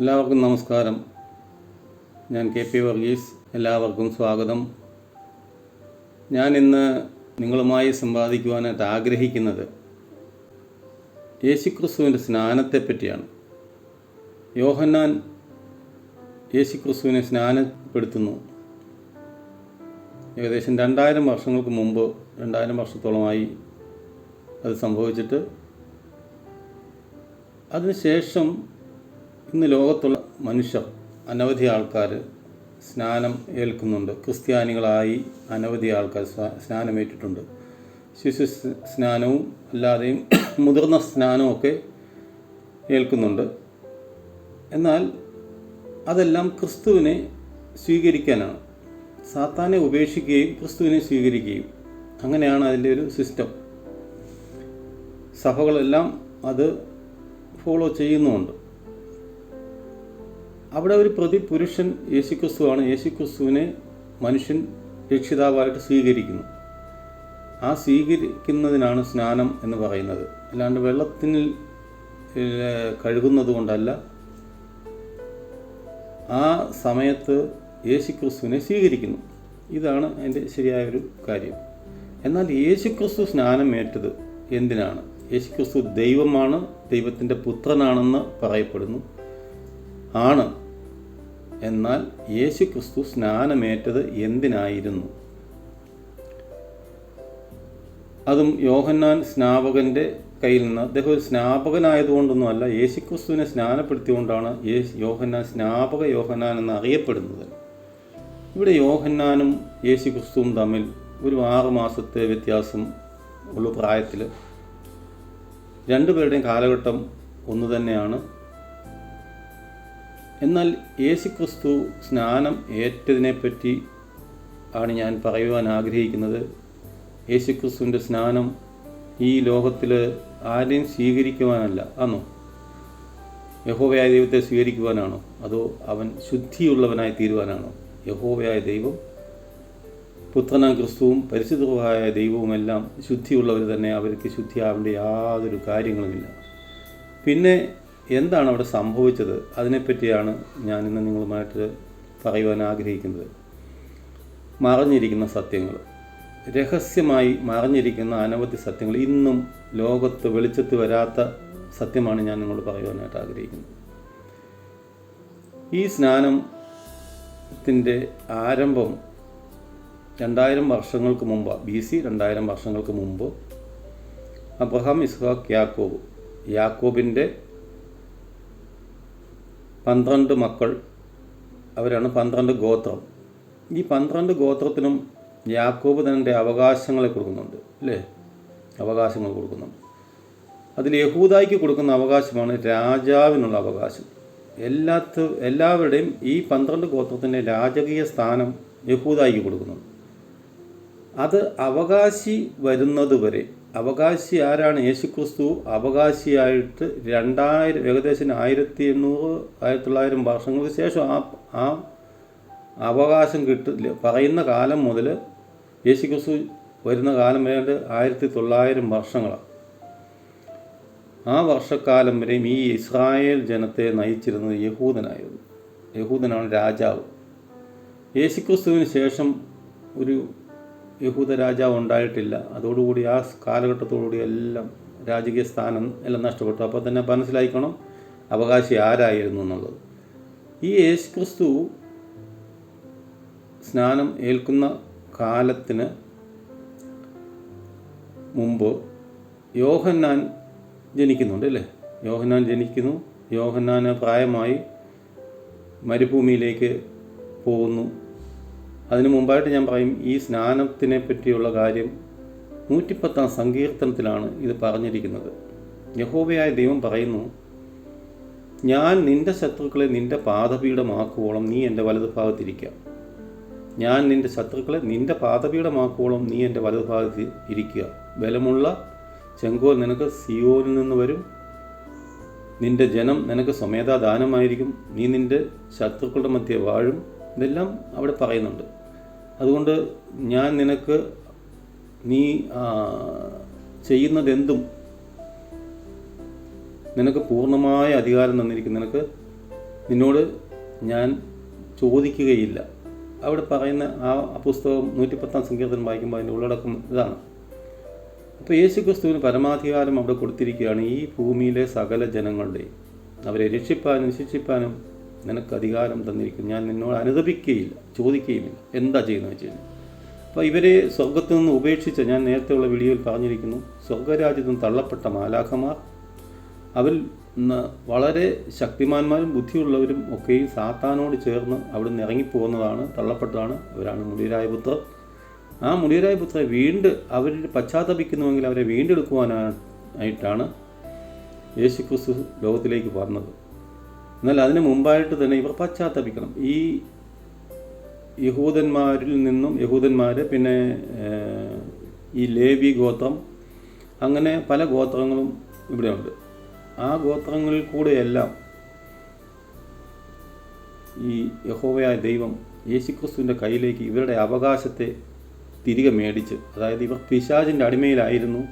എല്ലാവർക്കും നമസ്കാരം. ഞാൻ കെ പി വർഗീസ്. എല്ലാവർക്കും സ്വാഗതം. ഞാൻ ഇന്ന് നിങ്ങളുമായി സമ്പാദിക്കുവാനായിട്ട് ആഗ്രഹിക്കുന്നത് യേശുക്രിസ്തുവിന്റെ സ്നാനത്തെപ്പറ്റിയാണ്. യോഹന്നാൻ യേശുക്രിസ്തുവിനെ സ്നാനപ്പെടുത്തുന്നു. ഏകദേശം രണ്ടായിരം വർഷങ്ങൾക്ക് മുമ്പ് രണ്ടായിരം വർഷത്തോളമായി അത് സംഭവിച്ചിട്ട് അതിനുശേഷം ഇന്ന് ലോകത്തുള്ള മനുഷ്യർ അനവധി ആൾക്കാർ സ്നാനം ഏൽക്കുന്നുണ്ട്. ക്രിസ്ത്യാനികളായി അനവധി ആൾക്കാർ സ്നാ- സ്നാനമേറ്റിട്ടുണ്ട്. ശിശു സ്നാനവും അല്ലാതെയും മുതിർന്ന സ്നാനവും ഒക്കെ ഏൽക്കുന്നുണ്ട്. എന്നാൽ അതെല്ലാം ക്രിസ്തുവിനെ സ്വീകരിക്കാനാണ്. സാത്താനെ ഉപേക്ഷിക്കുകയും ക്രിസ്തുവിനെ സ്വീകരിക്കുകയും. അങ്ങനെയാണ് അതിന്റെ ഒരു സിസ്റ്റം. സഭകളെല്ലാം അത് ഫോളോ ചെയ്യുന്നുമുണ്ട്. അവിടെ ഒരു പ്രതി പുരുഷൻ യേശുക്രിസ്തുവാണ്. യേശുക്രിസ്തുവിനെ മനുഷ്യൻ രക്ഷിതാവായിട്ട് സ്വീകരിക്കുന്നു. ആ സ്വീകരിക്കുന്നതിനാണ് സ്നാനം എന്ന് പറയുന്നത്. അല്ലാണ്ട് വെള്ളത്തിൽ കഴുകുന്നത് കൊണ്ടല്ല ആ സമയത്ത് യേശുക്രിസ്തുവിനെ സ്വീകരിക്കുന്നു. ഇതാണ് അതിന്റെ ശരിയായ ഒരു കാര്യം. എന്നാൽ യേശുക്രിസ്തു സ്നാനമേറ്റത് എന്തിനാണ്? യേശുക്രിസ്തു ദൈവമാണ് ദൈവത്തിന്റെ പുത്രനാണെന്ന് പറയപ്പെടുന്നു. ആണ്. എന്നാൽ യേശു ക്രിസ്തു സ്നാനമേറ്റത് എന്തിനായിരുന്നു? അതും യോഹന്നാൻ സ്നാപകന്റെ കയ്യിൽ നിന്ന് അദ്ദേഹം ഒരു സ്നാപകനായതുകൊണ്ടൊന്നുമല്ല യേശുക്രിസ്തുവിനെ സ്നാനപ്പെടുത്തിയുകൊണ്ടാണ് യേശു യോഹന്നാൻ സ്നാപക യോഹന്നാൻ എന്ന് അറിയപ്പെടുന്നത്. ഇവിടെ യോഹന്നാനും യേശുക്രിസ്തുവും തമ്മിൽ ഒരു ആറ് മാസത്തെ വ്യത്യാസം ഉള്ള പ്രായത്തിൽ രണ്ടുപേരുടെയും കാലഘട്ടം ഒന്ന് തന്നെയാണ്. എന്നാൽ യേശുക്രിസ്തു സ്നാനം ഏറ്റതിനെപ്പറ്റി ആണ് ഞാൻ പറയുവാൻ ആഗ്രഹിക്കുന്നത്. യേശുക്രിസ്തുവിന്റെ സ്നാനം ഈ ലോകത്തിൽ ആരെയും സ്വീകരിക്കുവാനല്ല ആണോ യഹോവയായ ദൈവത്തെ സ്വീകരിക്കുവാനാണോ? അതോ അവൻ ശുദ്ധിയുള്ളവനായി തീരുവാനാണോ? യഹോവയായ ദൈവം പുത്രനാം ക്രിസ്തുവും പരിശുദ്ധമായ ദൈവവുമെല്ലാം ശുദ്ധിയുള്ളവർ തന്നെ അവർക്ക് ശുദ്ധിയാവേണ്ട യാതൊരു കാര്യങ്ങളുമില്ല. പിന്നെ എന്താണ് അവിടെ സംഭവിച്ചത്? അതിനെപ്പറ്റിയാണ് ഞാൻ ഇന്ന് നിങ്ങളുമായിട്ട് പറയുവാൻ ആഗ്രഹിക്കുന്നത്. മറഞ്ഞിരിക്കുന്ന സത്യങ്ങൾ. രഹസ്യമായി മറഞ്ഞിരിക്കുന്ന അനവധി സത്യങ്ങൾ. ഇന്നും ലോകത്ത് വെളിച്ചത്ത് വരാത്ത സത്യമാണ് ഞാൻ നിങ്ങളോട് പറയുവാനായിട്ട് ആഗ്രഹിക്കുന്നത്. ഈ സ്നാനത്തിന്റെ ആരംഭം രണ്ടായിരം വർഷങ്ങൾക്ക് മുമ്പ് ബി സി രണ്ടായിരം വർഷങ്ങൾക്ക് മുമ്പ് അബ്രഹാം ഇസ്ഹാഖ് യാക്കോബ്. യാക്കോബിന്റെ പന്ത്രണ്ട് മക്കൾ. അവരാണ് പന്ത്രണ്ട് ഗോത്രം. ഈ പന്ത്രണ്ട് ഗോത്രത്തിനും യാക്കോബ് തന്നെ അവകാശങ്ങളെ കൊടുക്കുന്നുണ്ട് അല്ലേ? അവകാശങ്ങൾ കൊടുക്കുന്നുണ്ട്. അതിൽ യഹൂദായിക്ക് കൊടുക്കുന്ന അവകാശമാണ് രാജാവിനുള്ള അവകാശം. എല്ലാത്ത എല്ലാവരുടെയും ഈ പന്ത്രണ്ട് ഗോത്രത്തിന്റെ രാജകീയ സ്ഥാനം യഹൂദായിക്ക് കൊടുക്കുന്നുണ്ട്. അത് അവകാശി വരുന്നത് വരെ അവകാശി ആരാണ്? യേശുക്രിസ്തു അവകാശിയായിട്ട് രണ്ടായിരം ഏകദേശം ആയിരത്തി എണ്ണൂറ് ആയിരത്തി തൊള്ളായിരം വർഷങ്ങൾക്ക് ശേഷം ആ ആ അവകാശം കിട്ട പറയുന്ന കാലം മുതൽ യേശുക്രിസ്തു വരുന്ന കാലം വരെ ആയിരത്തി തൊള്ളായിരം വർഷങ്ങളാണ്. ആ വർഷക്കാലം വരെയും ഈ ഇസ്രായേൽ ജനത്തെ നയിച്ചിരുന്നത് യഹൂദനായിരുന്നു. യഹൂദനാണ് രാജാവ്. യേശുക്രിസ്തുവിന് ശേഷം ഒരു യഹൂദ രാജാവ് ഉണ്ടായിട്ടില്ല അതോടുകൂടി ആ കാലഘട്ടത്തോടുകൂടി എല്ലാം രാജകീയ സ്ഥാനം എല്ലാം നഷ്ടപ്പെട്ടു. അപ്പോൾ തന്നെ മനസ്സിലാക്കണം അവകാശി ആരായിരുന്നു എന്നുള്ളത്. ഈ യേശുക്രിസ്തു സ്നാനം ഏൽക്കുന്ന കാലത്തിന് മുമ്പ് യോഹന്നാൻ ജനിക്കുന്നുണ്ട് അല്ലേ? യോഹന്നാൻ ജനിക്കുന്നു. യോഹന്നാന് പ്രായമായി മരുഭൂമിയിലേക്ക് പോകുന്നു. അതിനു മുമ്പായിട്ട് ഞാൻ പറയും ഈ സ്നാനത്തിനെ പറ്റിയുള്ള കാര്യം നൂറ്റിപ്പത്താം സങ്കീർത്തനത്തിലാണ് ഇത് പറഞ്ഞിരിക്കുന്നത്. യഹോബയായ ദൈവം പറയുന്നു ഞാൻ നിന്റെ ശത്രുക്കളെ നിന്റെ പാദപീഠമാക്കുവോളം നീ എന്റെ വലതു ഭാഗത്തിരിക്കുക ഞാൻ നിന്റെ ശത്രുക്കളെ നിന്റെ പാദപീഠമാക്കുവോളം നീ എന്റെ വലതു ഭാഗത്ത് ഇരിക്കുക. ബലമുള്ള ചെങ്കോൽ നിനക്ക് സിയോനിൽ നിന്ന് വരും. നിന്റെ ജനം നിനക്ക് സ്വമേധാദാനമായിരിക്കും. നീ നിന്റെ ശത്രുക്കളുടെ മധ്യേ വാഴും. ഇതെല്ലാം അവിടെ പറയുന്നുണ്ട്. അതുകൊണ്ട് ഞാൻ നിനക്ക് നീ ചെയ്യുന്നതെന്തും നിനക്ക് പൂർണമായ അധികാരം തന്നിരിക്കും നിനക്ക് നിന്നോട് ഞാൻ ചോദിക്കുകയില്ല. അവിടെ പറയുന്ന ആ പുസ്തകം നൂറ്റിപ്പത്താം സങ്കീർത്തനം വായിക്കുമ്പോൾ അതിന്റെ ഉള്ളടക്കം ഇതാണ്. അപ്പോൾ യേശു ക്രിസ്തുവിന് പരമാധികാരം അവിടെ കൊടുത്തിരിക്കുകയാണ് ഈ ഭൂമിയിലെ സകല ജനങ്ങളുടെയും. അവരെ രക്ഷിപ്പാനും ശിക്ഷിപ്പാനും നിനക്ക് അധികാരം തന്നിരിക്കുന്നു. ഞാൻ നിന്നോട് അനുദപിക്കുകയില്ല ചോദിക്കുകയുമില്ല എന്താ ചെയ്യുന്നത് വെച്ച് കഴിഞ്ഞാൽ. അപ്പോൾ ഇവരെ സ്വർഗത്തു നിന്ന് ഉപേക്ഷിച്ച് ഞാൻ നേരത്തെയുള്ള വിളിയിൽ പറഞ്ഞിരിക്കുന്നു സ്വർഗരാജ്യത്ത് തള്ളപ്പെട്ട മാലാഖമാർ അവർ വളരെ ശക്തിമാന്മാരും ബുദ്ധിയുള്ളവരും ഒക്കെയും സാത്താനോട് ചേർന്ന് അവിടെ നിന്ന് ഇറങ്ങിപ്പോകുന്നതാണ് തള്ളപ്പെട്ടതാണ് അവരാണ് മുടിയരായ പുത്രർ ആ മുടിയരായ പുത്രരെ വീണ്ടും അവർ പശ്ചാത്തപിക്കുന്നുവെങ്കിൽ അവരെ വീണ്ടെടുക്കുവാനായിട്ടാണ് യേശുക്രിസ്തു ലോകത്തിലേക്ക് വന്നത്. എന്നാൽ അതിന് മുമ്പായിട്ട് തന്നെ ഇവർ പശ്ചാത്തപിക്കണം. ഈ യഹൂദന്മാരിൽ നിന്നും യഹൂദന്മാർ പിന്നെ ഈ ലേവി ഗോത്രം അങ്ങനെ പല ഗോത്രങ്ങളും ഇവിടെയുണ്ട്. ആ ഗോത്രങ്ങളിൽ കൂടെയെല്ലാം ഈ യഹോവയായ ദൈവം യേശുക്രിസ്തുവിന്റെ കയ്യിലേക്ക് ഇവരുടെ അവകാശത്തെ തിരികെ മേടിച്ച് അതായത് ഇവർ പിശാചിന്റെ അടിമയിലായിരുന്നു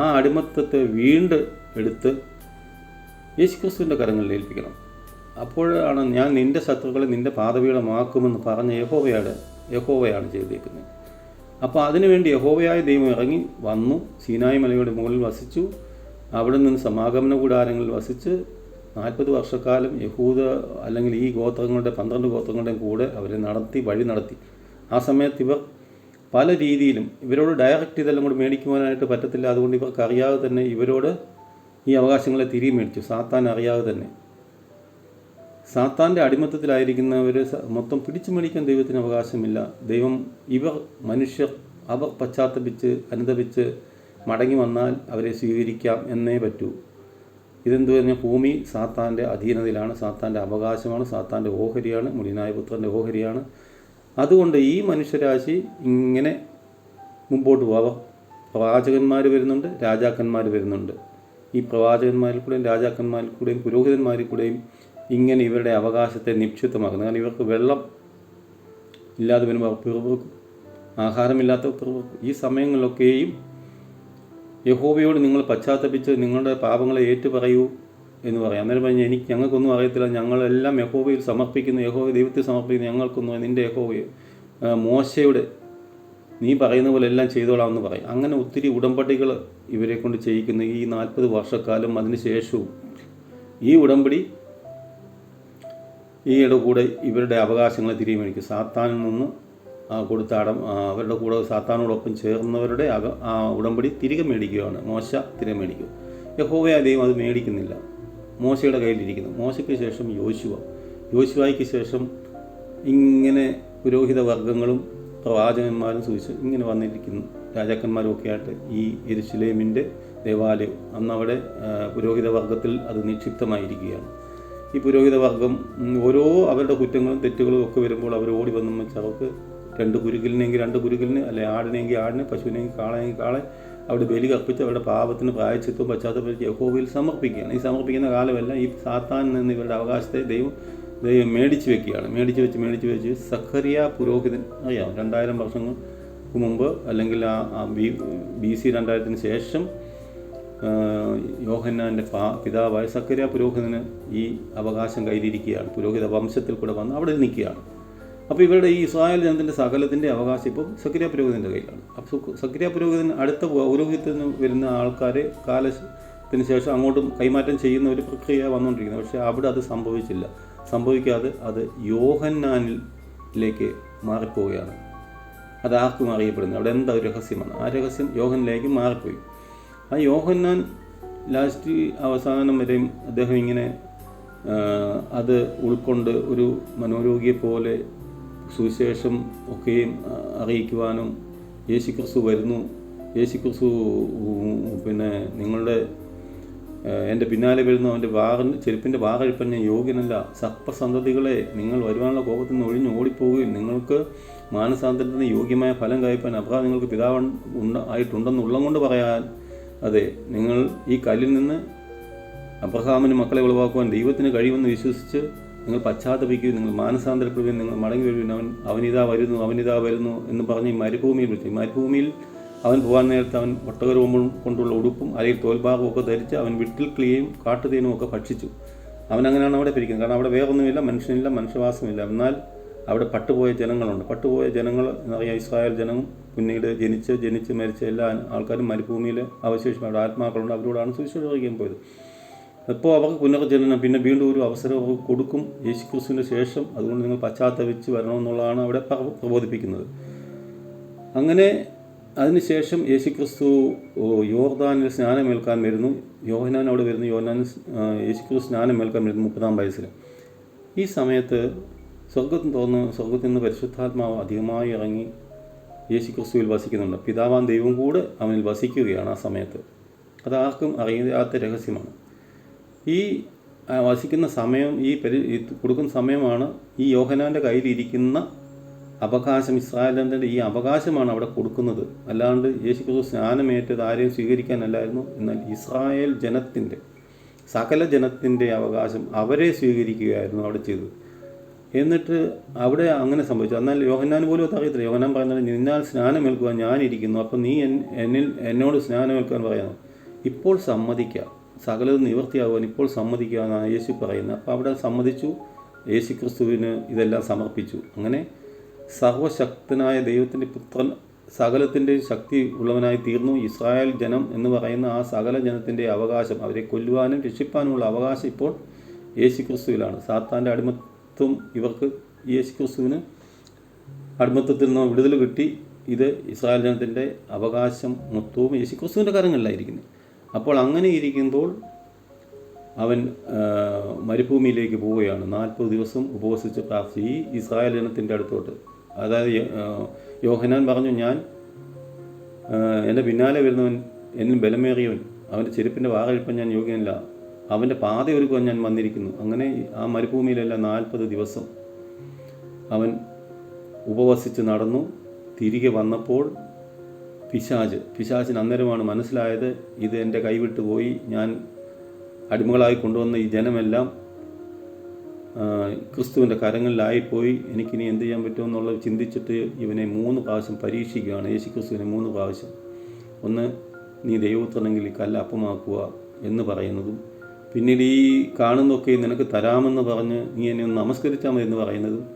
ആ അടിമത്വത്തെ വീണ്ടും എടുത്ത് യേശുക്രിസ്തുവിന്റെ കരങ്ങളിൽ ഏൽപ്പിക്കണം. അപ്പോഴാണ് ഞാൻ നിന്റെ ശത്രുക്കളെ നിന്റെ പാതവീളമാക്കുമെന്ന് പറഞ്ഞ യഹോവയാണ് യഹോവയാണ് ചെയ്തേക്കുന്നത്. അപ്പോൾ അതിനുവേണ്ടി യഹോവയായ ദൈവം ഇറങ്ങി വന്നു സീനായി മലയുടെ മുകളിൽ വസിച്ചു. അവിടെ നിന്ന് സമാഗമന കൂടാരങ്ങളിൽ വസിച്ച് നാൽപ്പത് വർഷക്കാലം യഹൂദ അല്ലെങ്കിൽ ഈ ഗോത്രങ്ങളുടെ പന്ത്രണ്ട് ഗോത്രങ്ങളുടെയും കൂടെ അവരെ നടത്തി വഴി നടത്തി. ആ സമയത്ത് ഇവർ പല രീതിയിലും ഇവരോട് ഡയറക്റ്റ് ഇതെല്ലാം കൂടി മേടിക്കുവാനായിട്ട് പറ്റത്തില്ല. അതുകൊണ്ട് ഇവർക്ക് അറിയാതെ തന്നെ ഇവരോട് ഈ അവകാശങ്ങളെ തിരികെ മേടിച്ചു. സാത്താൻ അറിയാതെ തന്നെ. സാത്താന്റെ അടിമത്തത്തിലായിരിക്കുന്നവർ മൊത്തം പിടിച്ചു മേടിക്കാൻ ദൈവത്തിന് അവകാശമില്ല. ദൈവം ഇവർ മനുഷ്യർ അവർ പശ്ചാത്തപിച്ച് അനുദപിച്ച് മടങ്ങി വന്നാൽ അവരെ സ്വീകരിക്കാം എന്നേ പറ്റൂ. ഇതെന്തു പറഞ്ഞാൽ ഭൂമി സാത്താന്റെ അധീനതയിലാണ് സാത്താന്റെ അവകാശമാണ് സാത്താന്റെ ഓഹരിയാണ് മുടിനായ പുത്രന്റെ ഓഹരിയാണ്. അതുകൊണ്ട് ഈ മനുഷ്യരാശി ഇങ്ങനെ മുമ്പോട്ട് പോവാം. പ്രവാചകന്മാർ വരുന്നുണ്ട് രാജാക്കന്മാർ വരുന്നുണ്ട്. ഈ പ്രവാചകന്മാരിൽ കൂടെയും രാജാക്കന്മാരിൽ കൂടെയും പുരോഹിതന്മാരിൽ കൂടെയും ഇങ്ങനെ ഇവരുടെ അവകാശത്തെ നിക്ഷിപ്തമാക്കുന്നത് കാരണം ഇവർക്ക് വെള്ളം ഇല്ലാതെ വരുമ്പോൾ പിറുപിറുക്കും ആഹാരമില്ലാത്ത പിറുപിറുക്കും ഈ സമയങ്ങളിലൊക്കെയും യഹോബയോട് നിങ്ങൾ പശ്ചാത്തപിച്ച് നിങ്ങളുടെ പാപങ്ങളെ ഏറ്റുപറയൂ എന്ന് പറയാം. അന്നേരം പറഞ്ഞാൽ എനിക്ക് ഞങ്ങൾക്കൊന്നും അറിയത്തില്ല. ഞങ്ങളെല്ലാം യഹോബയിൽ സമർപ്പിക്കുന്നു. യഹോബ ദൈവത്തിൽ സമർപ്പിക്കുന്നു. ഞങ്ങൾക്കൊന്നും നിന്റെ യഹോബയെ മോശയുടെ നീ പറയുന്ന പോലെ എല്ലാം ചെയ്തോളാം എന്ന് പറയും. അങ്ങനെ ഒത്തിരി ഉടമ്പടികൾ ഇവരെ കൊണ്ട് ചെയ്യിക്കുന്നു. ഈ നാൽപ്പത് വർഷക്കാലം അതിന് ശേഷവും ഈ ഉടമ്പടി ഈയുടെ കൂടെ ഇവരുടെ അവകാശങ്ങളെ തിരികെ മേടിക്കും സാത്താനിൽ നിന്ന് കൊടുത്ത അടം അവരുടെ കൂടെ സാത്താനോടൊപ്പം ചേർന്നവരുടെ അക ഉടമ്പടി തിരികെ മേടിക്കുകയാണ്. മോശ തിരികെ മേടിക്കും. യഹോവയ ദൈവം അത് മേടിക്കുന്നില്ല. മോശയുടെ കയ്യിലിരിക്കുന്നു. മോശയ്ക്ക് ശേഷം യോശുവ. യോശുവായ്ക്ക് ശേഷം ഇങ്ങനെ പുരോഹിത വർഗങ്ങളും പ്രവാചകന്മാരും സൂചിച്ച് ഇങ്ങനെ വന്നിരിക്കുന്നു. രാജാക്കന്മാരും ഒക്കെ ആയിട്ട് ഈ എരുശിലേമിന്റെ ദേവാലയം. അന്നവിടെ പുരോഹിത വർഗത്തിൽ അത് നിക്ഷിപ്തമായിരിക്കുകയാണ്. ഈ പുരോഹിത വർഗം ഓരോ അവരുടെ കുറ്റങ്ങളും തെറ്റുകളും ഒക്കെ വരുമ്പോൾ അവർ ഓടി വന്നു വെച്ചാൽ അവർക്ക് രണ്ട് കുരുക്കലിനെങ്കിൽ രണ്ട് കുരുക്കലിന് അല്ലെ ആടിനെങ്കിൽ ആടിന് പശുവിനെങ്കിൽ കാളെങ്കിൽ കാളെ അവിടെ ബലി കർപ്പിച്ച് അവരുടെ പാപത്തിന് പ്രായച്ചിത്വം പശ്ചാത്തലത്തിൽ യഹോവയിൽ സമർപ്പിക്കുകയാണ്. ഈ സമർപ്പിക്കുന്ന കാലമല്ല ഈ സാത്താൻ നിന്ന് ഇവരുടെ അവകാശത്തെ ദൈവം ദൈവം മേടിച്ച് വെക്കുകയാണ്. മേടിച്ച് വെച്ച് മേടിച്ച് വെച്ച് സഖറിയ പുരോഹിതൻ അറിയാം രണ്ടായിരം വർഷങ്ങൾക്ക് മുമ്പ് അല്ലെങ്കിൽ ആ ബി ബി സി രണ്ടായിരത്തിന് ശേഷം യോഹന്നാന്റെ പാ പിതാവായ സക്കരിയ പുരോഹിതന് ഈ അവകാശം കയ്യിലിരിക്കുകയാണ്. പുരോഹിത വംശത്തിൽ കൂടെ വന്ന് അവിടെ നിൽക്കുകയാണ്. അപ്പോൾ ഇവരുടെ ഈ ഇസ്രായേൽ ജനത്തിന്റെ സകലത്തിന്റെ അവകാശം ഇപ്പം സക്രിയ പുരോഹിതന്റെ കയ്യിലാണ്. അപ്പോൾ സക്രിയ പുരോഹിതൻ അടുത്ത പൗരോഹിത്യത്തിന് വരുന്ന ആൾക്കാരെ കാലത്തിന് ശേഷം അങ്ങോട്ടും കൈമാറ്റം ചെയ്യുന്ന ഒരു പ്രക്രിയ വന്നുകൊണ്ടിരിക്കുന്നത് പക്ഷേ അവിടെ അത് സംഭവിച്ചില്ല. സംഭവിക്കാതെ അത് യോഹന്നാനിലേക്ക് മാറിപ്പോവുകയാണ്. അത് ആർക്കും അറിയപ്പെടുന്നത് അവിടെ എന്താ രഹസ്യമാണ്? ആ രഹസ്യം യോഹനിലേക്ക് മാറിപ്പോയി. ആ യോഹന്നാൻ ലാസ്റ്റ് അവസാനം വരെയും അദ്ദേഹം ഇങ്ങനെ അത് ഉൾക്കൊണ്ട് ഒരു മനോരോഗിയെ പോലെ സുവിശേഷം ഒക്കെയും അറിയിക്കുവാനും യേശു ക്രിസ്തു വരുന്നു യേശു ക്രിസ്തു പിന്നെ നിങ്ങളുടെ എന്റെ പിന്നാലെ വരുന്ന അവന്റെ വാറിന് ചെരുപ്പിന്റെ വാറഴിപ്പൻ ഞാൻ യോഗ്യനല്ല. സർപ്പസന്തതികളെ നിങ്ങൾ വരുവാനുള്ള കോപത്തിൽ നിന്ന് ഒഴിഞ്ഞ് ഓടിപ്പോവുകയും നിങ്ങൾക്ക് മാനസാന്തരത്തിന് യോഗ്യമായ ഫലം കഴിപ്പാൻ അബ്രാ നിങ്ങൾക്ക് പിതാവ് ഉണ്ട ആയിട്ടുണ്ടെന്നുള്ളം കൊണ്ട് പറയാൻ അതെ നിങ്ങൾ ഈ കല്ലിൽ നിന്ന് അബ്രഹാമിന് മക്കളെ ഉളവാക്കുവാൻ ദൈവത്തിന് കഴിയുമെന്ന് വിശ്വസിച്ച് നിങ്ങൾ പശ്ചാത്തപിക്കുകയും നിങ്ങൾ മാനസാന്തരപ്പെടുകയും നിങ്ങൾ മടങ്ങി വരുകയും അവൻ അവനിതാ വരുന്നു അവനിതാ വരുന്നു എന്ന് പറഞ്ഞ് ഈ മരുഭൂമിയിൽ വിളിച്ചു. മരുഭൂമിയിൽ അവൻ പോകാൻ നേരത്ത് അവൻ ഒട്ടകരോമ്പും കൊണ്ടുള്ള ഉടുപ്പും അല്ലെങ്കിൽ തോൽഭാഗവും ഒക്കെ ധരിച്ച് അവൻ വിട്ടിൽ ക്ലിയും കാട്ടുതേനും ഒക്കെ ഭക്ഷിച്ചു. അവൻ അങ്ങനെയാണ് അവിടെ പിരിക്കുന്നത് കാരണം അവിടെ വേറൊന്നുമില്ല മനുഷ്യനില്ല മനുഷ്യവാസമില്ല. എന്നാൽ അവിടെ പട്ടുപോയ ജനങ്ങളുണ്ട്. പട്ടുപോയ ജനങ്ങൾ എന്നറിയാം ഇസ്രായേൽ ജനവും പിന്നീട് ജനിച്ച് ജനിച്ച് മരിച്ച എല്ലാ ആൾക്കാരും മരുഭൂമിയിൽ അവശേഷം അവിടെ ആത്മാക്കളുണ്ട്. അവരോടാണ് സുവിശേഷം പോയത്. അപ്പോൾ അവർക്ക് പുനർജനനം പിന്നെ വീണ്ടും ഒരു അവസരം അവർക്ക് കൊടുക്കും യേശുക്രിസ്തുവിന് ശേഷം. അതുകൊണ്ട് നിങ്ങൾ പശ്ചാത്തപിച്ച് വരണമെന്നുള്ളതാണ് അവിടെ പ്രബോധിപ്പിക്കുന്നത്. അങ്ങനെ അതിനുശേഷം യേശു ക്രിസ്തു യോർദാനിൽ സ്നാനമേൽക്കാൻ വരുന്നു. യോഹനാൻ അവിടെ വരുന്നു. യോഹനാൻ യേശു ക്രിസ്തു സ്നാനമേൽക്കാൻ വരുന്നു മുപ്പതാം വയസ്സിൽ. ഈ സമയത്ത് സ്വർഗത്തിൽ തോന്നുന്നു സ്വർഗത്തിൽ നിന്ന് പരിശുദ്ധാത്മാവ് അധികമായി ഇറങ്ങി യേശുക്രിസ്തുവിൽ വസിക്കുന്നുണ്ട്. പിതാവാൻ ദൈവം കൂടെ അവനിൽ വസിക്കുകയാണ് ആ സമയത്ത്. അത് ആർക്കും അറിയാത്ത രഹസ്യമാണ്. ഈ വസിക്കുന്ന സമയം ഈ പരി കൊടുക്കുന്ന സമയമാണ് ഈ യോഹനാന്റെ കയ്യിലിരിക്കുന്ന അവകാശം ഇസ്രായേലിന്റെ ഈ അവകാശമാണ് അവിടെ കൊടുക്കുന്നത്. അല്ലാണ്ട് യേശു ക്രിസ്തു സ്നാനമേറ്റത് ആരെയും സ്വീകരിക്കാനല്ലായിരുന്നു. എന്നാൽ ഇസ്രായേൽ ജനത്തിന്റെ സകല ജനത്തിന്റെ അവകാശം അവരെ സ്വീകരിക്കുകയായിരുന്നു അവിടെ ചെയ്തത്. എന്നിട്ട് അവിടെ അങ്ങനെ സംഭവിച്ചു. എന്നാൽ യോഹന്നാൻ പോലും അത് അറിയത്തില്ല. യോഹന്നാൻ പറയുന്നത് നിന്നാൽ സ്നാനമേൽക്കുവാൻ ഞാനിരിക്കുന്നു. അപ്പം നീ എന്നിൽ എന്നോട് സ്നാനമേൽക്കാൻ പറയുന്നു. ഇപ്പോൾ സമ്മതിക്കാം. സകലത് നിവൃത്തിയാകുവാൻ ഇപ്പോൾ സമ്മതിക്കുക എന്നാണ് യേശു പറയുന്നത്. അപ്പോൾ അവിടെ സമ്മതിച്ചു. യേശു ക്രിസ്തുവിന് ഇതെല്ലാം സമർപ്പിച്ചു. അങ്ങനെ സർവശക്തനായ ദൈവത്തിന്റെ പുത്രൻ സകലത്തിന്റെ ശക്തി ഉള്ളവനായി തീർന്നു. ഇസ്രായേൽ ജനം എന്ന് പറയുന്ന ആ സകല ജനത്തിന്റെ അവകാശം അവരെ കൊല്ലുവാനും രക്ഷിപ്പാനുമുള്ള അവകാശം ഇപ്പോൾ യേശു ക്രിസ്തുവിലാണ് സാത്താന്റെ അടിമത്വം ഇവർക്ക് യേശു ക്രിസ്തുവിന് അടിമത്തത്തിൽ നിന്ന് വിടുതൽ കിട്ടി. ഇത് ഇസ്രായേൽ ജനത്തിന്റെ അവകാശം മൊത്തവും യേശു ക്രിസ്തുവിന്റെ കരങ്ങളിലായിരിക്കുന്നത് അപ്പോൾ അങ്ങനെ ഇരിക്കുമ്പോൾ അവൻ മരുഭൂമിയിലേക്ക് പോവുകയാണ്. നാൽപ്പത് ദിവസം ഉപവസിച്ച് പ്രാർത്ഥിച്ച് ഈ ഇസ്രായേൽ ജനത്തിന്റെ അടുത്തോട്ട്. അതായത് യോഹനാൻ പറഞ്ഞു ഞാൻ എന്റെ പിന്നാലെ വരുന്നവൻ എന്നിൽ ബലമേറിയവൻ. അവന്റെ ചെരുപ്പിന്റെ വാറഴിപ്പം ഞാൻ യോഗ്യനല്ല. അവന്റെ പാത ഒരുക്കുവാൻ ഞാൻ വന്നിരിക്കുന്നു. അങ്ങനെ ആ മരുഭൂമിയിലെല്ലാം നാൽപ്പത് ദിവസം അവൻ ഉപവസിച്ച് നടന്നു. തിരികെ വന്നപ്പോൾ പിശാജ് പിശാജിന് അന്നേരമാണ് മനസ്സിലായത് ഇത് എന്റെ കൈവിട്ട് പോയി ഞാൻ അടിമകളായി കൊണ്ടുവന്ന ഈ ജനമെല്ലാം ക്രിസ്തുവിന്റെ കരങ്ങളിലായിപ്പോയി. എനിക്കിനി എന്ത് ചെയ്യാൻ പറ്റുമെന്നുള്ളത് ചിന്തിച്ചിട്ട് ഇവനെ മൂന്ന് പ്രാവശ്യം പരീക്ഷിക്കുകയാണ്. യേശു ക്രിസ്തുവിനെ മൂന്ന് പ്രാവശ്യം. ഒന്ന് നീ ദൈവത്തിനെങ്കിൽ കല്ല് അപ്പമാക്കുക എന്ന് പറയുന്നതും പിന്നീട് ഈ കാണുന്നൊക്കെ നിനക്ക് തരാമെന്ന് പറഞ്ഞ് നീ എന്നെ ഒന്ന് നമസ്കരിച്ചാൽ മതി എന്ന് പറയുന്നതും.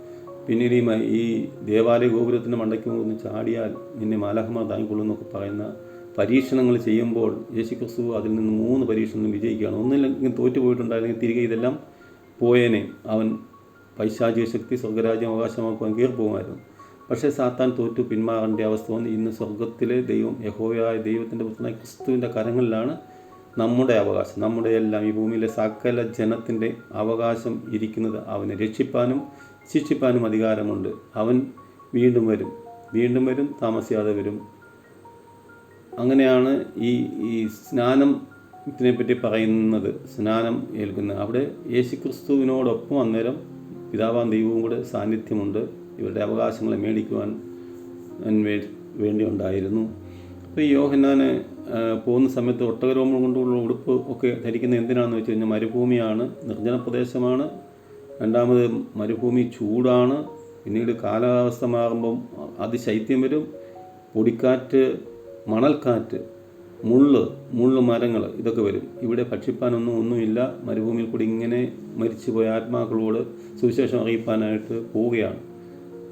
പിന്നീട് ഈ ഈ ദേവാലയ ഗോപുരത്തിന്റെ മണ്ടയ്ക്ക് ഒന്ന് ചാടിയാൽ നിന്നെ മാലാഹമാർ താങ്ങിക്കൊള്ളും എന്നൊക്കെ പറയുന്ന പരീക്ഷണങ്ങൾ ചെയ്യുമ്പോൾ യേശു ക്രിസ്തു അതിൽ നിന്ന് മൂന്ന് പരീക്ഷണം വിജയിക്കുകയാണ്. ഒന്നില്ലെങ്കിൽ തോറ്റുപോയിട്ടുണ്ടായിരുന്നെങ്കിൽ തിരികെ ഇതെല്ലാം പോയേനെ. അവൻ പൈശാചിക ശക്തി സ്വർഗരാജ്യം അവകാശമാക്കുവാൻ കീർപ്പുമായിരുന്നു പക്ഷേ സാത്താൻ തോറ്റു പിന്മാറേണ്ട അവസ്ഥ വന്ന് ഇന്ന് സ്വർഗത്തിലെ ദൈവം യഹോയായ ദൈവത്തിന്റെ പുത്രനായ ക്രിസ്തുവിന്റെ കരങ്ങളിലാണ് നമ്മുടെ അവകാശം നമ്മുടെ എല്ലാം ഈ ഭൂമിയിലെ സകല ജനത്തിന്റെ അവകാശം ഇരിക്കുന്നത് അവനെ രക്ഷിപ്പാനും ശിക്ഷിപ്പാനും അധികാരമുണ്ട്. അവൻ വീണ്ടും വരും വീണ്ടും വരും താമസിയാതെ വരും. അങ്ങനെയാണ് ഈ ഈ സ്നാനം ഇതിനെപ്പറ്റി പറയുന്നത് സ്നാനം ഏൽക്കുന്നത്. അവിടെ യേശുക്രിസ്തുവിനോടൊപ്പം അന്നേരം പിതാവാൻ ദൈവവും കൂടെ സാന്നിധ്യമുണ്ട്. ഇവരുടെ അവകാശങ്ങളെ മേടിക്കുവാൻ വേണ്ടി ഉണ്ടായിരുന്നു അപ്പോൾ ഈ യോഹന്നാന് പോകുന്ന സമയത്ത് ഒട്ടകരോമം കൊണ്ടുള്ള ഉടുപ്പ് ഒക്കെ ധരിക്കുന്നത് എന്തിനാണെന്ന് വെച്ച് കഴിഞ്ഞാൽ മരുഭൂമിയാണ് നിർജന പ്രദേശമാണ്. രണ്ടാമത് മരുഭൂമി ചൂടാണ്. പിന്നീട് കാലാവസ്ഥ മാറുമ്പം അതിശൈത്യം വരും. പൊടിക്കാറ്റ് മണൽക്കാറ്റ് മുള്ള് മുള്ള് മരങ്ങൾ ഇതൊക്കെ വരും. ഇവിടെ ഭക്ഷിപ്പാനൊന്നും ഒന്നുമില്ല. മരുഭൂമിയിൽ കൂടി ഇങ്ങനെ മരിച്ചുപോയ ആത്മാക്കളോട് സുവിശേഷം അറിയിപ്പാനായിട്ട് പോവുകയാണ്.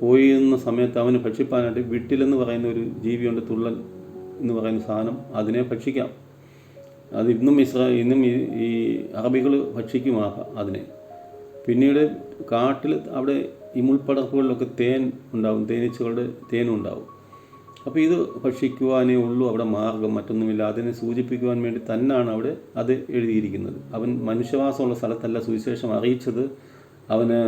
പോയിരുന്ന സമയത്ത് അവന് ഭക്ഷിപ്പാനായിട്ട് വിട്ടിലെന്ന് പറയുന്ന ഒരു ജീവിയുണ്ട് തുള്ളൽ. എന്ന് പറയുന്ന സാധനം അതിനെ ഭക്ഷിക്കാം. അത് ഇന്നും ഇസ്രാ ഇന്നും ഈ അറബികൾ ഭക്ഷിക്കുമാകാം അതിനെ. പിന്നീട് കാട്ടിൽ അവിടെ ഈ മുൾപ്പടർപ്പുകളിലൊക്കെ തേൻ ഉണ്ടാവും തേനീച്ചകളുടെ തേനും ഉണ്ടാവും അപ്പോൾ ഇത് ഭക്ഷിക്കുവാനേ ഉള്ളൂ അവിടെ മാർഗം മറ്റൊന്നുമില്ല. അതിനെ സൂചിപ്പിക്കുവാൻ വേണ്ടി തന്നെയാണ് അവിടെ അത് എഴുതിയിരിക്കുന്നത്. അവൻ മനുഷ്യവാസമുള്ള സ്ഥലത്തല്ല സുവിശേഷം അറിയിച്ചത്. അവന്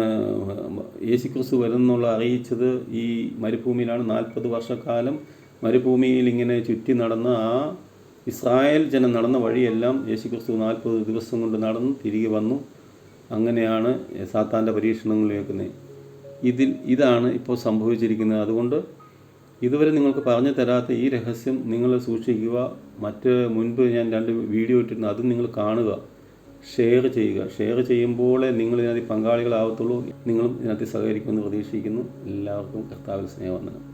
യേശുക്രിസ്തു വരുന്നുള്ള അറിയിച്ചത് ഈ മരുഭൂമിയിലാണ് നാൽപ്പത് വർഷക്കാലം മരുഭൂമിയിൽ ഇങ്ങനെ ചുറ്റി നടന്ന ആ ഇസ്രായേൽ ജനം നടന്ന വഴിയെല്ലാം യേശുക്രിസ്തു നാൽപ്പത് ദിവസം കൊണ്ട് നടന്ന് തിരികെ വന്നു. അങ്ങനെയാണ് സാത്താന്റെ പരീക്ഷണങ്ങൾ കേൾക്കുന്നത്. ഇതിൽ ഇതാണ് ഇപ്പോൾ സംഭവിച്ചിരിക്കുന്നത്. അതുകൊണ്ട് ഇതുവരെ നിങ്ങൾക്ക് പറഞ്ഞു തരാത്ത ഈ രഹസ്യം നിങ്ങൾ സൂക്ഷിക്കുക. മറ്റ് മുൻപ് ഞാൻ രണ്ട് വീഡിയോ ഇട്ടിരുന്നു അതും നിങ്ങൾ കാണുക. ഷെയർ ചെയ്യുക. ഷെയർ ചെയ്യുമ്പോഴേ നിങ്ങൾ ഇതിനകത്ത് പങ്കാളികളാവത്തുള്ളൂ. നിങ്ങളും ഇതിനകത്ത് സഹകരിക്കുമെന്ന് പ്രതീക്ഷിക്കുന്നു. എല്ലാവർക്കും കർത്താവിൽ സ്നേഹവന്ദനം.